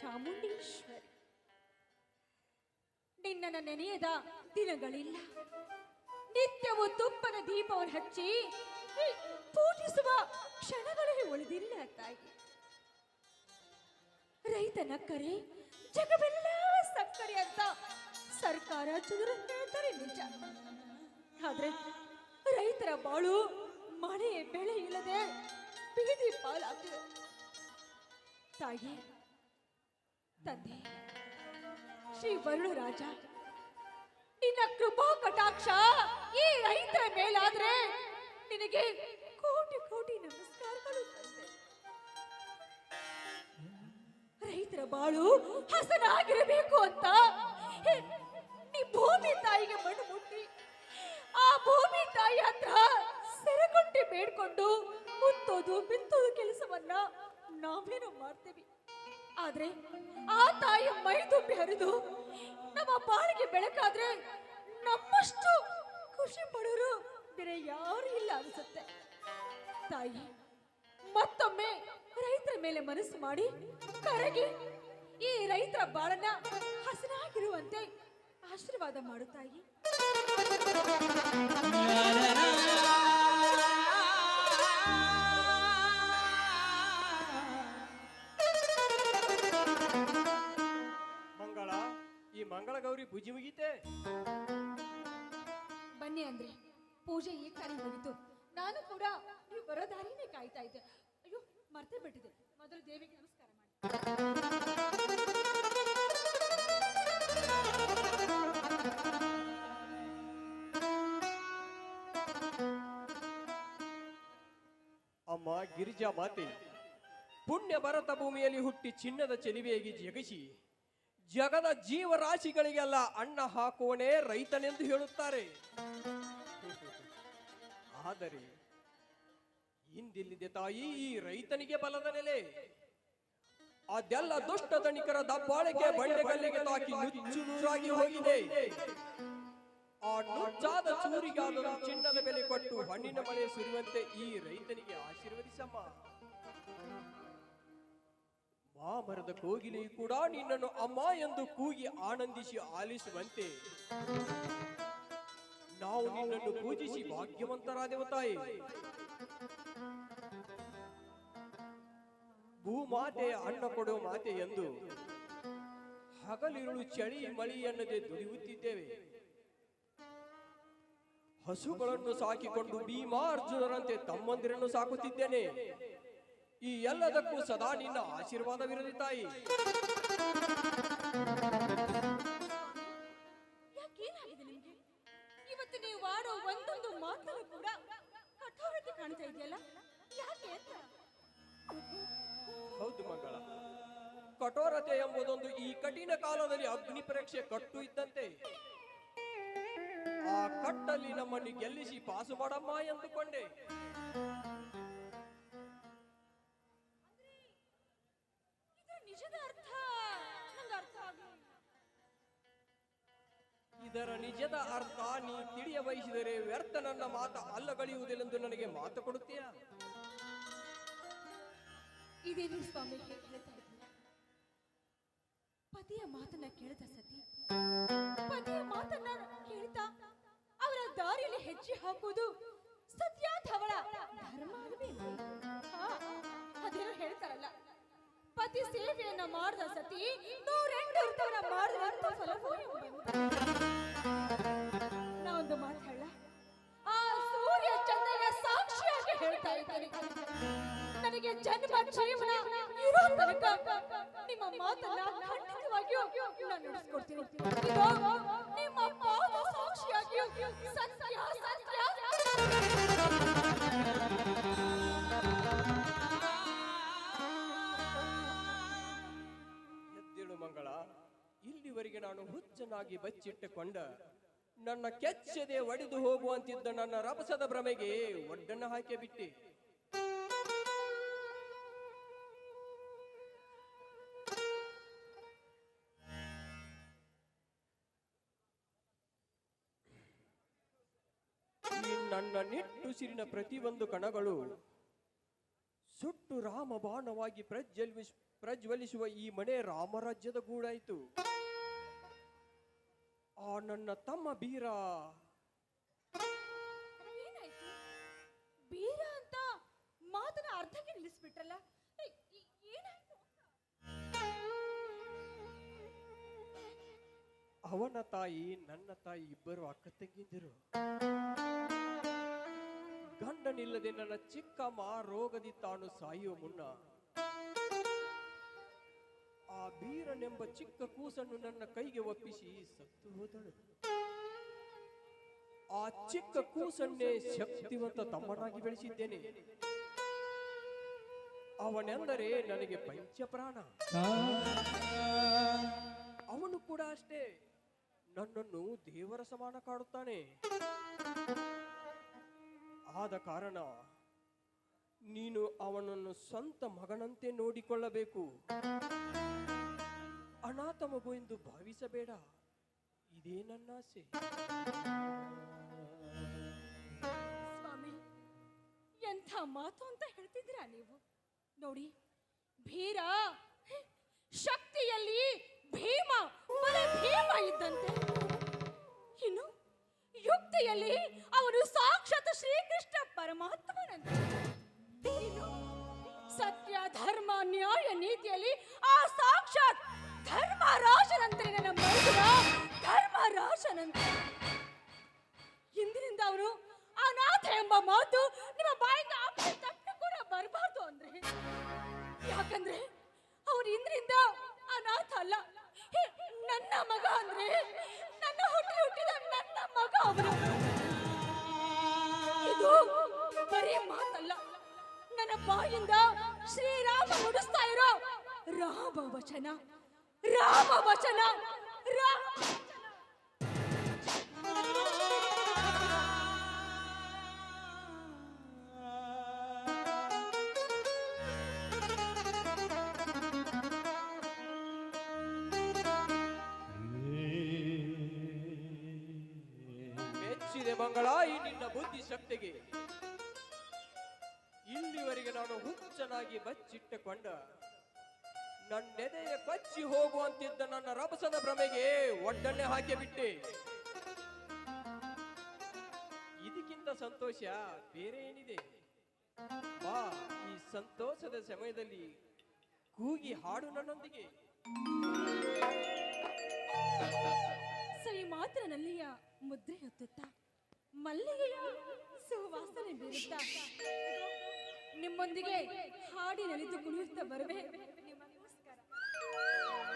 ಚಾಮುಂಡೇಶ್ವರಿ. ನಿನ್ನನ್ನು ನೆನೆಯದ ದಿನಗಳಿಲ್ಲ. ನಿತ್ಯವೂ ತುಪ್ಪದ ದೀಪವನ್ನು ಹಚ್ಚಿ ಪೂಜಿಸುವ ಕ್ಷಣಗಳೇ ಉಳಿದಿಲ್ಲ ತಾಯಿ. ರೈತನ ಕರೆ ಜಗವೆಲ್ಲ ಸಕ್ಕರೆ ಅಂತ ಸರ್ಕಾರ ಚದುರು ಹೇಳ್ತಾರೆ ನಿಜ. ಆದ್ರೆ ರೈತರ ಬಾಳು ಮಳೆ ಬೆಳೆ ಇಲ್ಲದೆ ಬೀದಿ ಪಾಲಾಗಿದೆ ತಾಯಿ ತಂದೆ. ಶ್ರೀ ವರುಣ ರಾಜ, ನಿನ್ನ ಕೃಪಾ ಕಟಾಕ್ಷ ಈ ರೈತರ ಮೇಲಾದ್ರೆ ನಿನಗೆ ಕೋಟಿ ಕೋಟಿ ನಮಸ್ಕಾರಗಳು ರೈತರ ಬಾಳು ಹಸನಾಗಿರಬೇಕು ಅಂತ ನೀ ಭೂಮಿ ತಾಯಿಗೆ ಮಣ್ಣು ಮುಟ್ಟಿ, ಆ ಭೂಮಿ ತಾಯಿ ಹತ್ರ ಸೆರಗುಂಟಿ ಬೇಡ್ಕೊಂಡು ಮುತ್ತೋದು, ಬಿತ್ತೋದು ಕೆಲಸವನ್ನ ನಾವೇನು ಮಾಡ್ತೀವಿ? ಆದ್ರೆ ಆ ತಾಯಿ ಮೈ ತುಂಬಿ ಹರಿದು ನಮ್ಮ ಬಾಳಿಗೆ ಬೆಳಕಾದ್ರೆ ನಮ್ಮಷ್ಟು ಖುಷಿ ಪಡೋರು ಬೇರೆ ಯಾರು ಇಲ್ಲ ಅನ್ಸುತ್ತೆ. ತಾಯಿ, ಮತ್ತೊಮ್ಮೆ ರೈತರ ಮೇಲೆ ಮನಸ್ಸು ಮಾಡಿ ಕರಗಿ ಈ ರೈತರ ಬಾಳನ್ನ ಹಸನಾಗಿರುವಂತೆ ಆಶೀರ್ವಾದ ಮಾಡು ತಾಯಿ. ಮಂಗಳ ಗೌರಿ ಪೂಜೆ ಮುಗೀತೆ. ಬನ್ನಿ ಅಂದ್ರೆ ಪೂಜೆ ಈ ತಾನೇ ಮುಗಿತು ನಾನು ಕೂಡ ನೀವು ಬರೋ ದಾರಿನೇ ಕಾಯ್ತಾ ಇದ್ದೆ. ಅಯ್ಯೋ ಮರ್ತೇ ಬಿಟ್ಟಿದೆ. ಮೊದಲು ದೇವಿಗೆ ನಮಸ್ಕಾರ ಮಾಡಿ. ಅಮ್ಮ ಗಿರಿಜಾ ಮಾತೆ ಪುಣ್ಯ ಭರತ ಭೂಮಿಯಲ್ಲಿ ಹುಟ್ಟಿ ಚಿನ್ನದ ಚೆಲುವೆಯಾಗಿ ಜಗಸಿ. ಜಗದ ಜೀವರಾಶಿಗಳಿಗೆಲ್ಲ ಅನ್ನ ಹಾಕುವನೇ ರೈತನೆಂದು ಹೇಳುತ್ತಾರೆ. ಆದರೆ ಹಿಂದಿಲ್ಲಿದೆ ತಾಯಿ ಈ ರೈತನಿಗೆ ಬಲದ ನೆಲೆ. ಅದೆಲ್ಲ ದುಷ್ಟ ದಣಿಕರ ದಬ್ಬಾಳಿಕೆ ಬಂಡೆಗಲ್ಲಿಗೆ ತಾಕಿ ನುಚ್ಚು ಹೋಗಿದೆ. ಆ ನುಚ್ಚಾದ ಚೂರಿಗಾದರೂ ಚಿನ್ನದ ಬೆಲೆ ಕೊಟ್ಟು ಹಣ್ಣಿನ ಮಳೆ ಸುರಿಯುವಂತೆ ಈ ರೈತನಿಗೆ ಆಶೀರ್ವದಿಸಮ್ಮ. ಮಾಮರದ ಕೋಗಿಲೆ ಕೂಡ ನಿನ್ನನ್ನು ಅಮ್ಮ ಎಂದು ಕೂಗಿ ಆನಂದಿಸಿ ಆಲಿಸುವಂತೆ. ನಾವು ನಿನ್ನನ್ನು ಪೂಜಿಸಿ ಭಾಗ್ಯವಂತರಾದೆವು ತಾಯಿ. ಭೂಮಾತೆಯ ಅಣ್ಣ ಕೊಡೋ ಮಾತೆ ಎಂದು ಹಗಲಿರುಳು ಚಳಿ ಮಳಿ ಎನ್ನದೆ ದುಡಿಯುತ್ತಿದ್ದೇವೆ. ಹಸುಗಳನ್ನು ಸಾಕಿಕೊಂಡು ಭೀಮಾರ್ಜುನರಂತೆ ತಮ್ಮಂದಿರನ್ನು ಸಾಕುತ್ತಿದ್ದೇನೆ. ಈ ಎಲ್ಲದಕ್ಕೂ ಸದಾ ನಿನ್ನ ಆಶೀರ್ವಾದವಿರಲಿ ತಾಯಿ. ಯಾಕೇನಾಗಿದೆ ನಿಮ್ಗೆ? ಇವತ್ತು ನೀವು ಆಡೋ ಒಂದೊಂದು ಮಾತು ಕೂಡ ಕಠೋರತೆ ಕಾಣ್ತಾ ಇದೆಯಲ್ಲ? ಯಾಕೆ ಅಂತ? ಹೌದು ಮಂಗಳ. ಕಠೋರತೆ ಎಂಬುದೊಂದು ಈ ಕಠಿಣ ಕಾಲದಲ್ಲಿ ಅಗ್ನಿ ಪರೀಕ್ಷೆ ಕಟ್ಟು ಇದ್ದಂತೆ. ಆ ಕಟ್ಟಲ್ಲಿ ನಮ್ಮನ್ನು ಗೆಲ್ಲಿಸಿ ಪಾಸು ಮಾಡಮ್ಮ ಎಂದುಕೊಂಡೆ. ಇದರ ನಿಜದ ಅರ್ಥ ನೀ ತಿಳಿಯ ಬಯಸಿದರೆ ವ್ಯರ್ಥ ನನ್ನ ಮಾತ ಅಲ್ಲಗಳೆಯುವುದಿല്ലെಂದು ನನಗೆ ಮಾತು ಕೊಡುತ್ತೀಯ? ಇದೇನು ಸ್ವಾಮಿ ಪತಿಯ ಮಾತನ್ನ ಕೇಳಿದ ಸತಿ, ಪತಿಯ ಮಾತನ್ನ ಕೇಳ್ತಾ ಅವರ ದಾರಿಯಲ್ಲಿ ಹೆಜ್ಜೆ ಹಾಕುವುದು ಸತ್ಯಾಥವಳ ಧರ್ಮ ಅದೇನು ಹೇಳ್ತಾರಲ್ಲ, ಪತಿ ಸೇವೆಯನ್ನ ಮಾಡಿದ ಸತಿ ನೂರೆಂಟು ಇರ್ತವರ. ನಾ ಒಂದು ಮಾತು ಹೇಳ. ಆ ಸೂರ್ಯ ಚಂದ್ರನ ಸಾಕ್ಷಿಯಾಗಿ ಹೇಳ್ತಾ ಇದ್ದೇನೆ. ನನಗೆ ಜನ್ಮ ಜೀವನ ಇರೋ ತನಕ ನಿಮ್ಮ ಮಾತನ್ನ ಖಂಡಿತವಾಗಿಯೂ ನಾನು ನಡೆಸ್ಕೊಡ್ತೀನಿ. ಇದು ನಿಮ್ಮ ಪಾದ ಸಾಕ್ಷಿಯಾಗಿಯೂ ಸತ್ಯ ಸತ್ಯ. ಎದ್ದೇಳು ಮಂಗಳ ಇಲ್ಲಿವರೆಗೆ ನಾನು ಹುಚ್ಚನಾಗಿ ಬಚ್ಚಿಟ್ಟುಕೊಂಡ ನನ್ನ ಕೆಚ್ಚದೆ ಒಡೆದು ಹೋಗುವಂತಿದ್ದ ನನ್ನ ರಭಸದ ಭ್ರಮೆಗೆ ಒಡ್ಡನ್ನು ಹಾಕಿ ಬಿಟ್ಟೆ. ನನ್ನ ನಿಟ್ಟುಸಿರಿನ ಪ್ರತಿಯೊಂದು ಕಣಗಳು ಸುಟ್ಟು ರಾಮಬಾಣವಾಗಿ ಪ್ರಜ್ವಲಿಸ್ ಪ್ರಜ್ವಲಿಸುವ ಈ ಮನೆ ರಾಮರಾಜ್ಯದ ಗೂಡಾಯಿತು. ಆ ನನ್ನ ತಮ್ಮ ಬೀರ. ಏನಾಯ್ತು? ಬೀರ ಅಂತ ಮಾತನ್ನ ಅರ್ಧಕ್ಕೆ ನಿಲ್ಲಿಸ್ಬಿಟ್ರಲ್ಲ? ಏ, ಏ- ಏನಾಯ್ತು? ಅವನ ತಾಯಿ ನನ್ನ ತಾಯಿ ಇಬ್ಬರು ಅಕ್ಕ ತಂಗಿದ್ದರು ಗಂಡನಿಲ್ಲದೆ ನನ್ನ ಚಿಕ್ಕಮ್ಮ ರೋಗದಿ ತಾನು ಸಾಯುವ ಮುನ್ನ ಆ ಬೀರನೆಂಬ ಚಿಕ್ಕ ಕೂಸನ್ನು ನನ್ನ ಕೈಗೆ ಒಪ್ಪಿಸಿ, ಸತ್ತು ಹೋದಳು. ಆ ಚಿಕ್ಕ ಕೂಸನ್ನೇ ಶಕ್ತಿವಂತ ತಮ್ಮನಾಗಿ ಬೆಳೆಸಿದ್ದೇನೆ. ಅವನೆಂದರೆ ನನಗೆ ಪಂಚಪ್ರಾಣ. ಅವನು ಕೂಡ ಅಷ್ಟೇ. ನನ್ನನ್ನು ದೇವರ ಸಮಾನ ಕಾಡುತ್ತಾನೆ. ಆದ ಕಾರಣ ನೀನು ಅವನನ್ನು ಸ್ವಂತ ಮಗನಂತೆ ನೋಡಿಕೊಳ್ಳಬೇಕು. ಅನಾಥ ಮಗು ಎಂದು ಭಾವಿಸಬೇಡ. ಇದೇ ನನ್ನ ಆಸೆ. ಸ್ವಾಮಿ ಎಂಥ ಮಾತು ಅಂತ ಹೇಳ್ತಿದ್ದೀರಾ ನೀವು? ನೋಡಿ ಭೀರ ಹೇ, ಮಾತು ನಿಮ್ಮ ಬಾಯಿಂದ ತಟ್ಟು ಕೂಡ ಬರಬಾರ್ದು ಅಂದ್ರೆ. ಯಾಕಂದ್ರೆ ಅವ್ರು ಇಂದ್ರಿಂದ ಅನಾಥ ಅಲ್ಲ. ನನ್ನ ಮಗ ಅಂದ್ರೆ ನನ್ನ ಹುಟ್ಟಿ ಹುಟ್ಟಿದ ನನ್ನ ಮಗ ಅವರು ಇದು ಬರೀ ಮಾತಲ್ಲ. ನನ್ನ ಬಾಯಿಂದ ಶ್ರೀರಾಮ ನುಡಿಸ್ತಾ ಇರೋ ರಾಮ ವಚನ ರಾಮ ವಚನ ರಾಮ ಮಂಗಳ ಈ ನಿನ್ನ ಬುದ್ಧಿ ಶಕ್ತಿಗೆ. ಇಲ್ಲಿವರೆಗೆ ನಾನು ಹುಚ್ಚನಾಗಿ ಬಚ್ಚಿಟ್ಟುಕೊಂಡ ನನ್ನೆದೆಯ ಕಚ್ಚಿ ಹೋಗುವಂತಿದ್ದ ನನ್ನ ರಭಸದ ಭ್ರಮೆಗೆ ಒಡ್ಡನ್ನೇ ಹಾಕಿ ಬಿಟ್ಟೆ. ಇದಕ್ಕಿಂತ ಸಂತೋಷ ಬೇರೆ ಏನಿದೆ? ಬಾ, ಈ ಸಂತೋಷದ ಸಮಯದಲ್ಲಿ ಕೂಗಿ ಹಾಡು ನನ್ನೊಂದಿಗೆ. ಸರಿ ಮಾತ್ರ ನಲ್ಲಿಯ ಮುದ್ರೆ ಹೊತ್ತುತ್ತಾ. ಮಲ್ಲಿಗೆಯ ಸುವಾಸನೆ ಬೀರುತ್ತಾ? ನಿಮ್ಮೊಂದಿಗೆ ಹಾಡಿ ನಲಿದು ಕುಣಿಯುತ್ತಾ ಬರುವೆ?